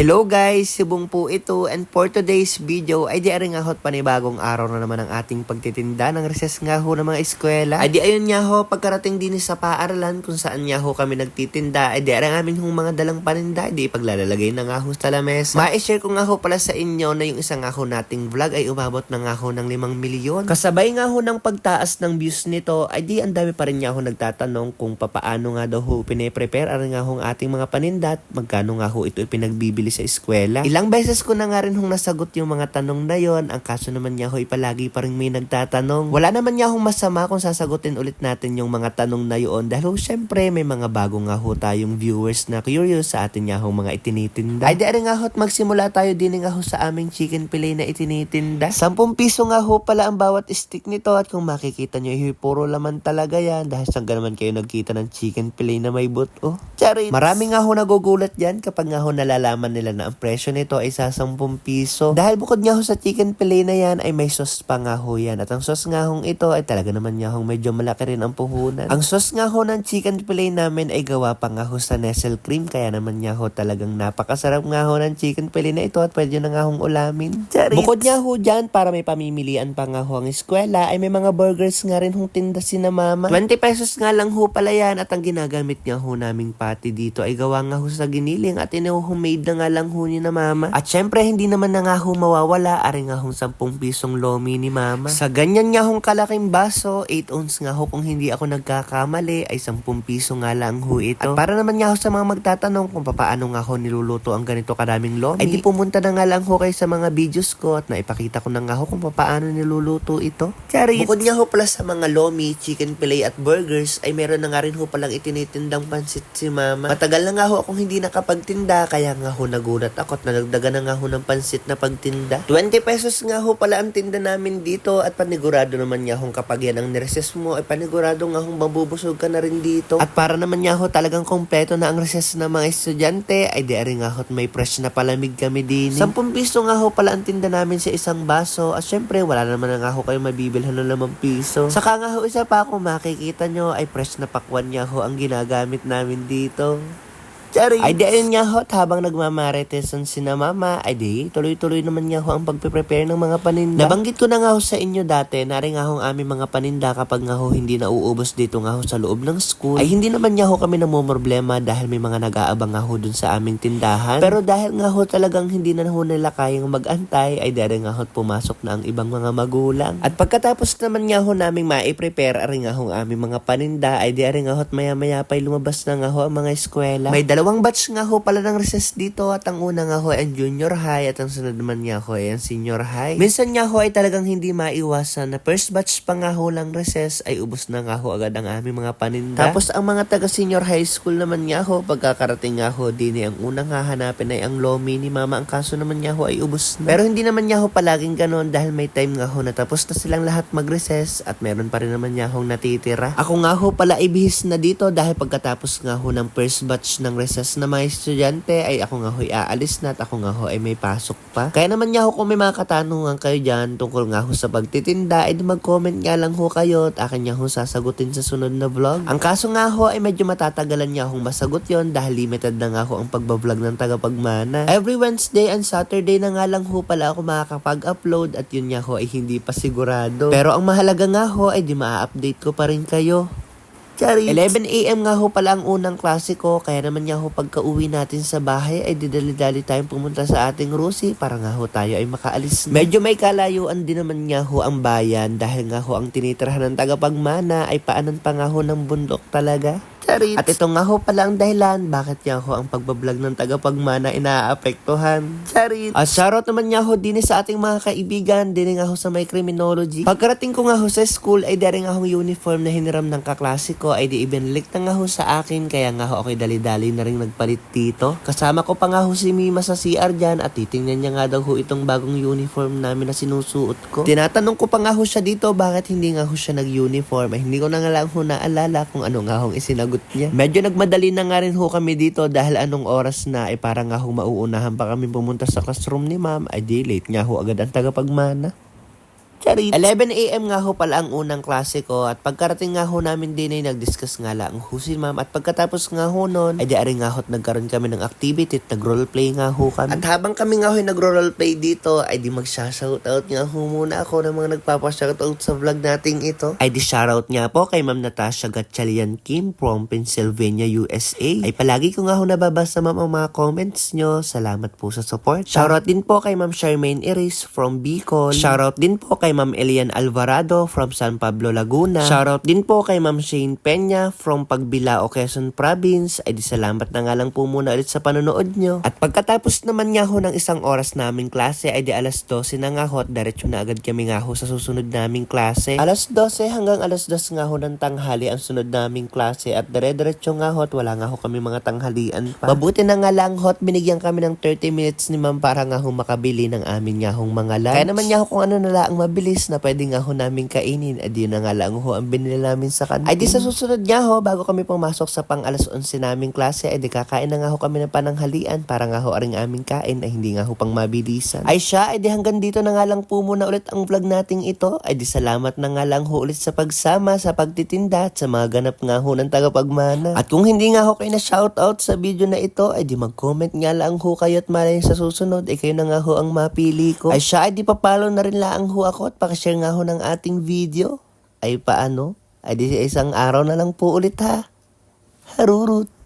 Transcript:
Hello guys, Sibong po ito and for today's video ay di aring nga hot panibagong araw na naman ang ating pagtitinda ng recess nga ho ng mga eskwela. Ay di ayun nga ho pagkarating din sa paaralan kung saan nga ho kami nagtitinda ay di arang amin hong mga dalang paninda ay di paglalalagay na nga ho sa lamesa. Ma-share ko nga ho pala sa inyo na yung isang nga ho nating vlog ay umabot na nga ho ng 5 milyon. Kasabay nga ho ng pagtaas ng views nito ay di ang dami pa rin nga ho nagtatanong kung papaano nga daw ho pine-prepare aring nga ho ang ating mga paninda at magkano nga ho ito ipinagbibili sa eskwela. Ilang beses ko na nga rin hong nasagot yung mga tanong na yon. Ang kaso naman niya ho palagi pa rin may nagtatanong. Wala naman niya hong masama kung sasagutin ulit natin yung mga tanong na yon dahil ho syempre may mga bago nga ho tayong viewers na curious sa atin nga ho mga itinitinda. Ay di nga ho at magsimula tayo din nga ho sa aming chicken fillet na itinitinda. 10 piso nga ho pala ang bawat stick nito at kung makikita nyo eh, puro laman talaga yan dahil saan naman kayo nagkita ng chicken fillet na may buto. Charit! Marami nga ho nagugulat yan kapag nga ho nalalaman nila na ang presyo nito ay sa 10 piso. Dahil bukod nga ho sa chicken fillet na yan ay may sauce pa nga ho yan. At ang sauce nga hong ito ay talaga naman nga hong medyo malaki rin ang puhunan. Ang sauce nga ho ng chicken fillet namin ay gawa pa nga ho sa Nestle cream kaya naman nga ho talagang napakasarap nga ho ng chicken fillet na ito at pwede na nga hong ulamin. Charit! Bukod nga ho dyan para may pamimilian pa nga ho ang eskwela ay may mga burgers nga rin hong tinda si na mama. 20 pesos nga lang ho pala yan at ang ginagamit nga ho naming pati dito ay gawa nga ho sa giniling at ino-homemade na nga lang ho ni na mama. At syempre hindi naman na nga ho mawawala ari nga hong 10 pisong lomi ni mama. Sa ganyan nga hong kalaking baso, 8 ounce nga ho kung hindi ako nagkakamali ay 10 piso nga lang ho ito. At para naman nga ho sa mga magtatanong kung paano nga ho niluluto ang ganito karaming lomi, ay di pumunta na nga lang ho kayo sa mga videos ko at naipakita ko na nga ho kung paano niluluto ito. Charit! Bukod nga ho pala sa mga lomi, chicken fillet at burgers, ay meron na nga rin ho palang itinitindang pansit si mama. Matagal na nga ho akong hindi nakapagtinda, kaya nga ho nagulat ako at nagdagan na nga ho ng pansit na pagtinda. 20 pesos nga ho pala ang tinda namin dito at panigurado naman nga hong kapag yan ang nireses mo, ay panigurado nga hong mabubusog ka na rin dito. At para naman nga ho talagang kompleto na ang recess ng mga estudyante, ay di nga ho at may fresh na palamig kami din. 10 piso nga ho pala ang tinda namin sa isang baso at syempre wala naman na nga ho kayo mabibilhan ng 5 piso. Saka nga ho isa pa kung makikita nyo ay fresh na pakwan nga ho ang ginagamit namin dito. Charing. Ay di ayun nga ho, at habang nagmamaritesan si na mama, ay di tuloy-tuloy naman nga ho ang pagpe-prepare ng mga paninda. Nabanggit ko na nga ho sa inyo dati, nari nga ho ang aming mga paninda kapag nga ho hindi nauubos dito nga ho sa loob ng school, ay hindi naman nga ho kami namumroblema dahil may mga nag-aabang nga ho dun sa aming tindahan. Pero dahil nga ho talagang hindi na ho nila kayang mag-antay, ay dari nga ho pumasok na ang ibang mga magulang. At pagkatapos naman nga ho naming mai-prepare ari nga ho ang aming mga paninda, ay dari nga ho maya-maya pa'y lumabas na nga ho ang mga eskwela. May dalawang batch nga ho pala ng recess dito at ang una nga ho ay ang junior high at ang sunod naman nga ho ay ang senior high. Minsan nga ho ay talagang hindi maiwasan na first batch pa nga ho lang recess ay ubos na nga ho agad ang aming mga paninda. Tapos ang mga taga senior high school naman nga ho pagkakarating nga ho din ay ang unang hahanapin ay ang lomi ni mama ang kaso naman nga ho ay ubos na. Pero hindi naman nga ho palaging ganon dahil may time nga ho na tapos na silang lahat mag-recess at meron pa rin naman nga ho natitira. Ako nga ho pala ibihis na dito dahil pagkatapos nga ho ng first batch ng recess na mga estudyante ay ako nga ho'y aalis na at ako nga ho ay may pasok pa. Kaya naman nga ho kung may mga katanungan kayo dyan tungkol nga ho sa pagtitinda ay mag-comment nga lang ho kayo at akin nga ho sasagutin sa sunod na vlog. Ang kaso nga ho ay medyo matatagalan nga hong masagot yon dahil limited na nga ho ang pagbablog ng tagapagmana. Every Wednesday and Saturday na nga lang ho pala ako makakapag-upload at yun nga ho ay hindi pa sigurado. Pero ang mahalaga nga ho ay di ma-update ko pa rin kayo. Charis. 11am nga ho pala ang unang klase ko, kaya naman nga ho pagka uwi natin sa bahay ay didali-dali tayong pumunta sa ating Rusi para nga ho tayo ay makaalis na. Medyo may kalayuan din naman nga ho ang bayan dahil nga ho ang tinitirahan ng tagapagmana ay paanan pa nga ho ng bundok talaga. Charit. At ito nga ho pala ang dahilan bakit nga ho ang pagbablog ng tagapagmana inaapektuhan. Charit. At shoutout naman nga ho din sa ating mga kaibigan, din nga ho sa may criminology. Pagkarating ko nga ho sa school ay dari nga ho uniform na hiniram ng kaklase ko ay di ibinalik na nga ho sa akin kaya nga ho ako'y dali-dali na rin nagpalit dito. Kasama ko pa nga ho si Mima sa CR dyan at titingnan niya nga daw ho itong bagong uniform namin na sinusuot ko. Tinatanong ko pa nga ho siya dito bakit hindi nga ho siya nag-uniform ay hindi ko na nga lang ho naalala kung ano nga hong isinagot niya. Medyo nagmadali na nga rin ho kami dito dahil anong oras na ay parang nga ho mauunahan pa kami pumunta sa classroom ni ma'am ay di late nga ho agad ang tagapagmana. Charit. 11am nga ho pala ang unang klase ko at pagkarating nga ho namin din ay nag-discuss nga lang ho si ma'am at pagkatapos nga ho nun ay di nga ho at nagkaroon kami ng activity at nag-roleplay nga ho kami. At habang kami nga ho ay nag-roleplay dito ay di magsha-shoutout nga ho muna ako ng mga nagpapa-shoutout sa vlog nating ito. Ay di shoutout nga po kay ma'am Natasha Gatchalian Kim from Pennsylvania, USA. Ay palagi ko nga ho nababasa ma'am ang mga comments nyo. Salamat po sa support. Shoutout din po kay ma'am Charmaine Iris from Bicol. Shoutout din po kay Ma'am Elian Alvarado from San Pablo, Laguna. Shoutout din po kay Ma'am Shane Peña from Pagbilao, Quezon Province. Ay di salamat na nga lang po muna ulit sa panonood nyo. At pagkatapos naman nga ho ng isang oras naming klase ay di alas 12 na nga ho at diretso na agad kami nga ho sa susunod naming klase. Alas 12 hanggang alas 2 nga ho ng tanghali ang sunod naming klase at dire-diretso nga ho at wala nga ho kami mga tanghalian pa. Mabuti na nga lang ho at binigyan kami ng 30 minutes ni ma'am para nga ho makabili ng amin nga hong mga lunch. Kaya naman nga ho kung ano na lang mabilis na pwede nga ho namin kainin. At yun na nga lang ho ang binili namin sa kantin. Ay di sa susunod nga ho, bago kami pumasok sa pang alas 11 naming klase, ay di kakain na nga ho kami ng pananghalian para nga ho aring aming kain ay hindi nga ho pang mabilisan. Ay siya, ay di hanggang dito na nga lang po muna ulit ang vlog nating ito. Ay di salamat na nga lang ho ulit sa pagsama, sa pagtitinda at sa mga ganap nga ho ng tagapagmana. At kung hindi nga ho kayo na shoutout sa video na ito, ay di mag-comment nga lang ho kayo at malay sa susunod, ay kayo na nga ho ang mapili ko. Ay siya, ay di papalo na rin lang ho ako at pakishare nga ho ng ating video. Ay paano? Ay di isang araw na lang po ulit ha. Harurut.